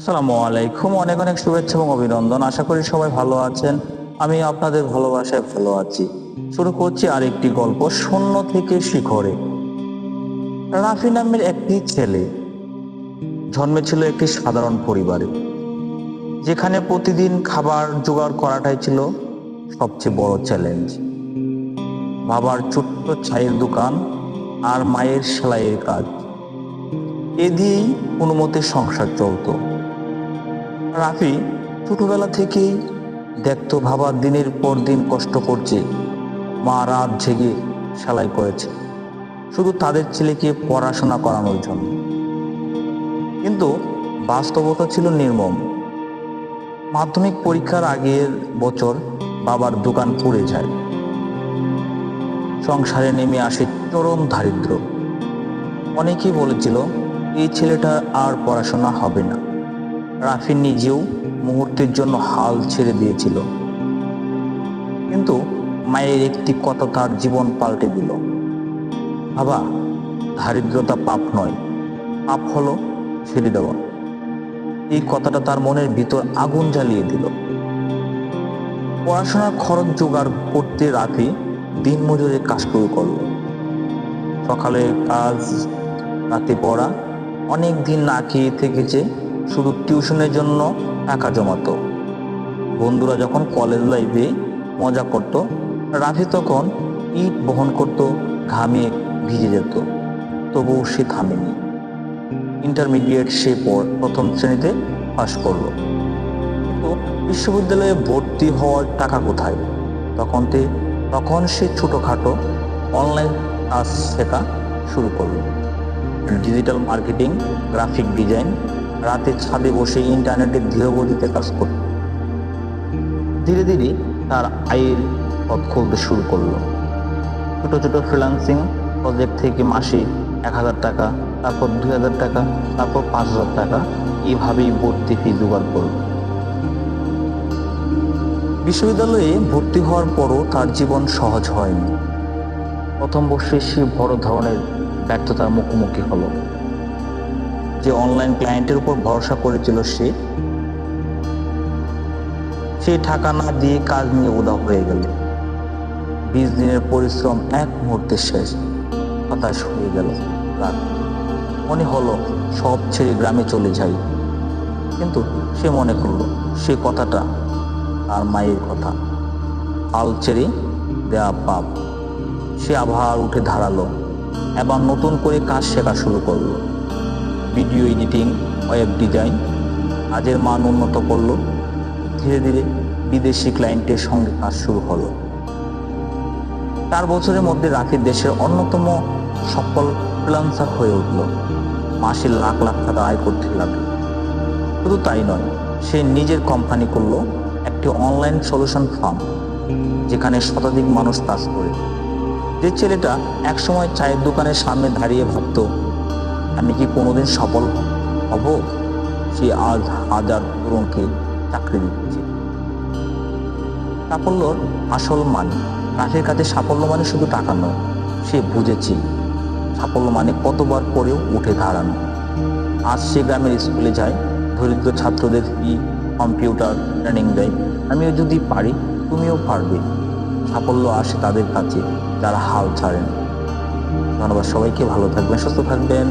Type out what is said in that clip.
আসসালামু আলাইকুম। অনেক অনেক শুভেচ্ছা এবং অভিনন্দন। আশা করি সবাই ভালো আছেন। আমি আপনাদের ভালোবাসায় ভালো আছি। শুরু করছি আরেকটি গল্প শূন্য থেকে শিখরে। রাফি নামের একটি ছেলে জন্মেছিল একটি সাধারণ পরিবারে, যেখানে প্রতিদিন খাবার জোগাড় করাটাই ছিল সবচেয়ে বড় চ্যালেঞ্জ বাবার ছোট্ট চায়ের দোকান আর মায়ের সেলাইয়ের কাজ। এ দিয়েই কোনো মতে সংসার চলতো। রাফি ছোটবেলা থেকেই দেখতো বাবা দিনের পর দিন কষ্ট করছে। মা রাত জেগে সেলাই করেছে। শুধু তাদের ছেলেকে পড়াশোনা করানোর জন্য। কিন্তু বাস্তবতা ছিল নির্মম। মাধ্যমিক পরীক্ষার আগের বছর বাবার দোকান পুড়ে যায়। সংসারে নেমে আসে চরম দারিদ্র অনেকেই বলেছিল, এই ছেলেটা আর পড়াশোনা হবে না। রাফি নিজেও মুহূর্তের জন্য হাল ছেড়ে দিয়েছিল। কিন্তু মায়ের একটি কথা তার জীবন পাল্টে দিল। বাবা, দারিদ্রতা পাপ নয়, পাপ হলো ছেড়ে দেওয়া। এই কথাটা তার মনের ভিতর আগুন জ্বালিয়ে দিল। পড়াশোনার খরচ জোগাড় করতে রাফি দিন মজুরে কাজ শুরু করল। সকালে কাজ, রাতে পড়া, অনেক দিন না খেয়ে থেকেছে শুধু টিউশনের জন্য টাকা জমাতো। বন্ধুরা যখন কলেজ লাইফে মজা করত রাফি তখন ইট বহন করত, ঘামে ভিজে যেত। তবুও সে থামেনি ইন্টারমিডিয়েট সে পর প্রথম শ্রেণীতে পাশ করল। কিন্তু বিশ্ববিদ্যালয়ে ভর্তি হওয়ার টাকা কোথায়? তখন তে, তখন সে ছোটোখাটো অনলাইন কাজ শেখা শুরু করল। ডিজিটাল মার্কেটিং গ্রাফিক ডিজাইন রাতে ছাদে বসে ইন্টারনেটের ধীরগতিতে কাজ করত। ধীরে ধীরে তার আয়ের পথ খুলতে শুরু করল। ছোট ছোট ফ্রিল্যান্সিং প্রজেক্ট থেকে মাসে এক হাজার টাকা, তারপর দুই হাজার টাকা, তারপর পাঁচ হাজার টাকা এভাবেই ভর্তি ফি জোগাড় করল। বিশ্ববিদ্যালয়ে ভর্তি হওয়ার পরও তার জীবন সহজ হয়নি। প্রথম বর্ষে সে বড় ধরনের ব্যর্থতার মুখোমুখি হলো। যে অনলাইন ক্লায়েন্টের উপর ভরসা করেছিল সে সে টাকা না দিয়ে কাজ নিয়ে উদাও হয়ে গেল। বিশ দিনের পরিশ্রম এক মুহূর্তে শেষ, হতাশ হয়ে গেল রাত। মনে হলো সব ছেড়ে গ্রামে চলে যাই। কিন্তু সে মনে করল সে কথাটা তার মায়ের কথা। হাল ছেড়ে দেয়া পাপ। সে আবার উঠে দাঁড়াল এবার নতুন করে কাজ শেখা শুরু করল। Video editing web design. কাজের মান উন্নত করল। ধীরে ধীরে বিদেশি ক্লায়েন্টের সঙ্গে কাজ শুরু হলো। চার বছরের মধ্যে রাখি দেশের অন্যতম সফল ফ্রিলান্সার হয়ে উঠল। মাসে লাখ লাখ টাকা আয় করতে লাগল। শুধু তাই নয়, সে নিজের কোম্পানি করল একটি অনলাইন সলিউশন ফার্ম যেখানে শতাধিক মানুষ কাজ করে। যে ছেলেটা একসময় চায়ের দোকানের সামনে দাঁড়িয়ে ভাবতো আমি কি কোনোদিন সফল হব? সে আজ হাজার তরুণকে চাকরি দিচ্ছে। সাফল্যর আসল মানে রাফির কাছে সাফল্য মানে শুধু টাকা নয়, সে বুঝেছে সাফল্য মানে কতবার পরেও উঠে দাঁড়ানো। আজ সে গ্রামের স্কুলে যায়, দরিদ্র ছাত্রদের ফি কম্পিউটার ট্রেনিং দেয়। আমিও যদি পারি, তুমিও পারবে। সাফল্য আসে তাদের কাছে, যারা হাল ছাড়েন। ধন্যবাদ সবাইকে, ভালো থাকবেন, সুস্থ থাকবেন।